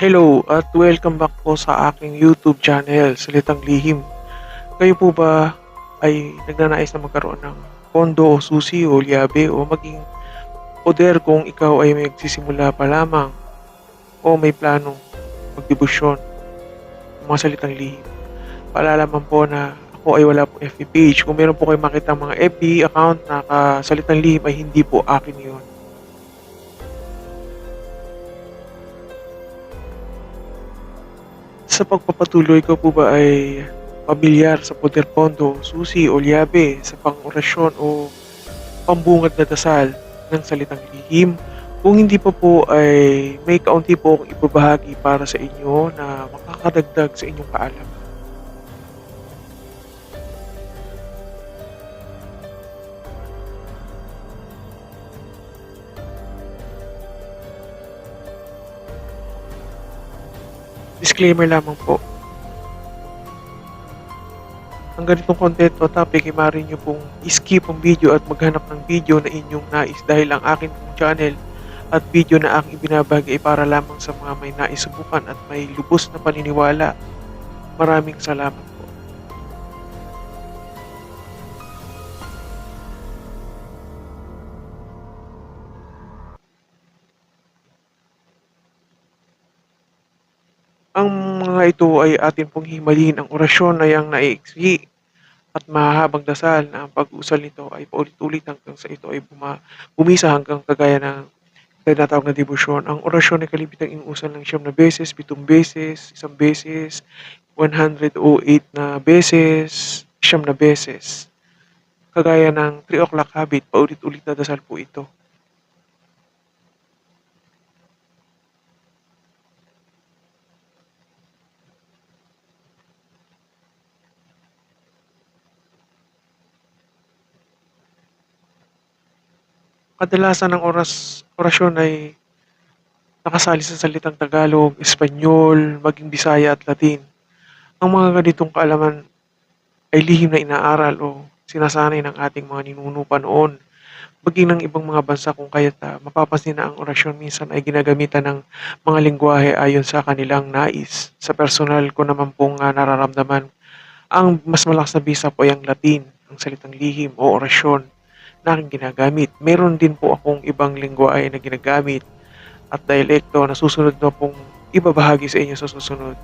Hello at welcome back po sa aking YouTube channel, Salitang Lihim. Kayo po ba ay nagnanais na magkaroon ng kondo o susi o liabe o maging poder kung ikaw ay may nagsisimula pa lamang o may planong magdebosyon mga salitang lihim. Paalalaman po na ako ay wala pong FB page. Kung meron po kayo makita mga FB account na kasalitang lihim ay hindi po akin yun. Sa pagpapatuloy ko po ba ay pamilyar sa poder pondo, susi o liabe sa pangorasyon o pambungad na dasal ng salitang lihim. Kung hindi pa po ay may kaunti po akong ibabahagi para sa inyo na makakadagdag sa inyong kaalaman. Disclaimer lamang po. Ang ganitong content o topic ay maaari nyo pong skip ang video at maghanap ng video na inyong nais dahil ang akin pong channel at video na aking ibinabagi ay para lamang sa mga may nais subukan at may lubos na paniniwala. Maraming salamat Ang mga ito ay atin pong himalin ang orasyon na yang naiiksi at mahahabang dasal na ang pag-usal nito ay paulit-ulit hanggang sa ito ay buma, bumisa hanggang kagaya ng tinatawag na debosyon. Ang orasyon ay kalibitang inuusal ng siyam na beses, pitong beses, isang beses, 108 na beses, siyam na beses. Kagaya ng 3 o'clock habit, paulit-ulit na dasal po ito. Kadalasan ng oras orasyon ay nakasali sa salitang Tagalog, Espanyol, maging Bisaya at Latin. Ang mga ganitong kaalaman ay lihim na inaaral o sinasanay ng ating mga ninuno pa noon. Maging ng ibang mga bansa kung kaya't ah, mapapansin na ang orasyon minsan ay ginagamitan ng mga lingwahe ayon sa kanilang nais. Sa personal ko naman pong ah, nararamdaman, ang mas malakas na bisa po ay ang Latin, ang salitang lihim o orasyon na aking ginagamit. Meron din po akong ibang lingwahe na ginagamit at dialekto na susunod na pong ibabahagi sa inyo sa susunod.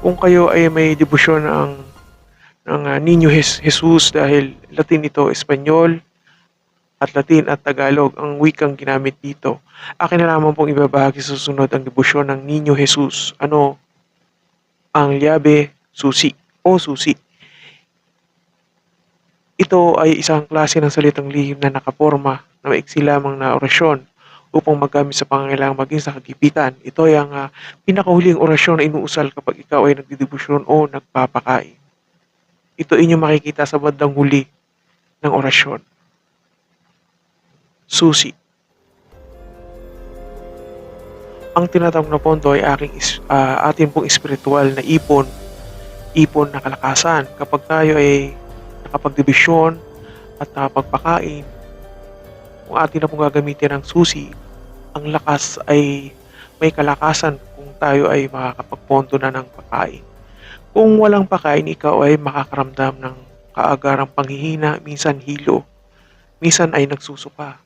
Kung kayo ay may debosyon ng ng Niño Jes- Jesus dahil Latin ito, Espanyol, at Latin at Tagalog ang wikang ginamit dito. Akin na lamang pong ibabahagi sa susunod ang debosyon ng Niño Jesus. Ano ang liabe susi o susi. Ito ay isang klase ng salitang lihim na nakaporma na maiksi lamang na orasyon upang magamit sa pangangailangan maging sa kagipitan. Ito ay ang ah, pinakahuling orasyon na inuusal kapag ikaw ay nagdidebosyon o nagpapakain. Ito inyong makikita sa bandang huli ng orasyon. Susi. Ang tinatawag na pondo ay aking is, ah, atin pong espiritual na ipon, ipon na kalakasan. Kapag tayo ay nakapagdebisyon at nakapagpakain, kung atin na pong gagamitin ang susi, ang lakas ay may kalakasan kung tayo ay makakapagpondo na ng pagkain. Kung walang pakain, ikaw ay makakaramdam ng kaagarang panghihina, minsan hilo, minsan ay nagsusuka.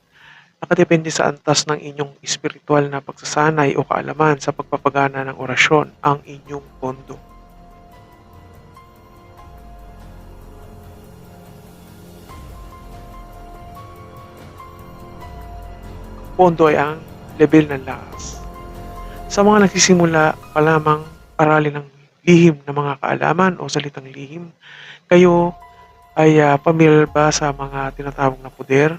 Nakadepende sa antas ng inyong espiritual na pagsasanay o kaalaman sa pagpapagana ng orasyon ang inyong pondo. Pondo ay ang level ng lakas. Sa mga nagsisimula pa lamang aralin ng lihim na mga kaalaman o salitang lihim, kayo ay ah, pamilyar ba sa mga tinatawag na puder?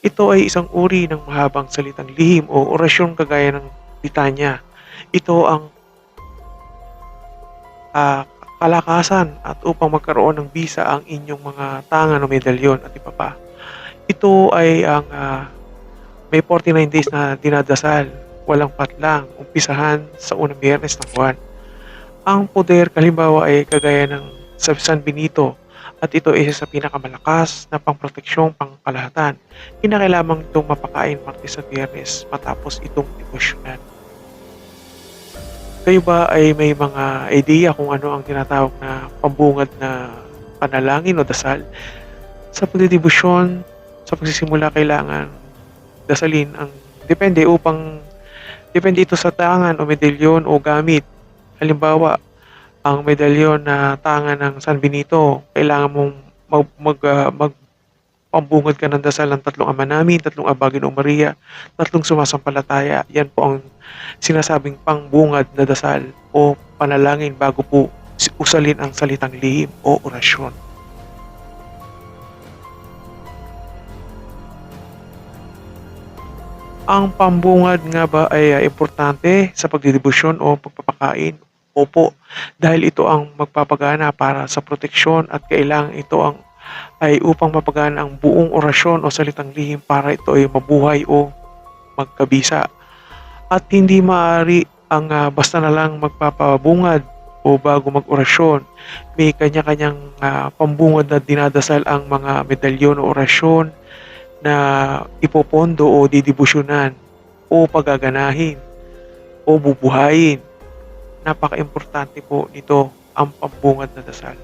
Ito ay isang uri ng mahabang salitang lihim o orasyon kagaya ng litanya. Ito ang ah, kalakasan at upang magkaroon ng bisa ang inyong mga tangan o medalyon at iba pa. Ito ay ang ah, may 49 days na dinadasal, walang patlang, umpisahan sa unang biyernes ng buwan. Ang poder kalimbawa ay kagaya ng sa San Benito at ito ay isa sa pinakamalakas na pangproteksyong pangkalahatan. Kinakailangan itong mapakain Martes at Biyernes matapos itong debosyonan. Kayo ba ay may mga idea kung ano ang tinatawag na pambungad na panalangin o dasal? Sa pagdedebosyon, sa pagsisimula kailangan dasalin ang depende upang depende ito sa tangan o medalyon o gamit. Halimbawa, ang medalyon na tangan ng San Benito, kailangan mong mag, mag, ah, mag pambungad ka ng dasal ng tatlong ama namin, tatlong aba Ginoong Maria, tatlong sumasampalataya. Yan po ang sinasabing pangbungad na dasal o panalangin bago po usalin ang salitang lihim o orasyon. Ang pambungad nga ba ay ah, importante sa pagdedebosyon o pagpapakain? Opo, dahil ito ang magpapagana para sa proteksyon at kailangan ito ang ay upang mapagana ang buong orasyon o salitang lihim para ito ay mabuhay o magkabisa. At hindi maaari ang ah, basta na lang magpapabungad o bago mag-orasyon. May kanya-kanyang ah, pambungad na dinadasal ang mga medalyon o orasyon na ipopondo o didibusyonan o pagaganahin o bubuhayin. Napaka-importante po nito ang pambungad na dasal.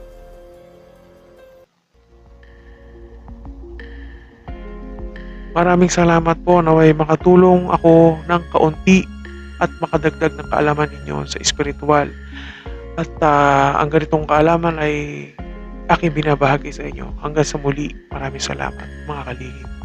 Maraming salamat po naway makatulong ako ng kaunti at makadagdag ng kaalaman ninyo sa espiritual. At ah, ang ganitong kaalaman ay aking binabahagi sa inyo. Hanggang sa muli, maraming salamat mga kalihim.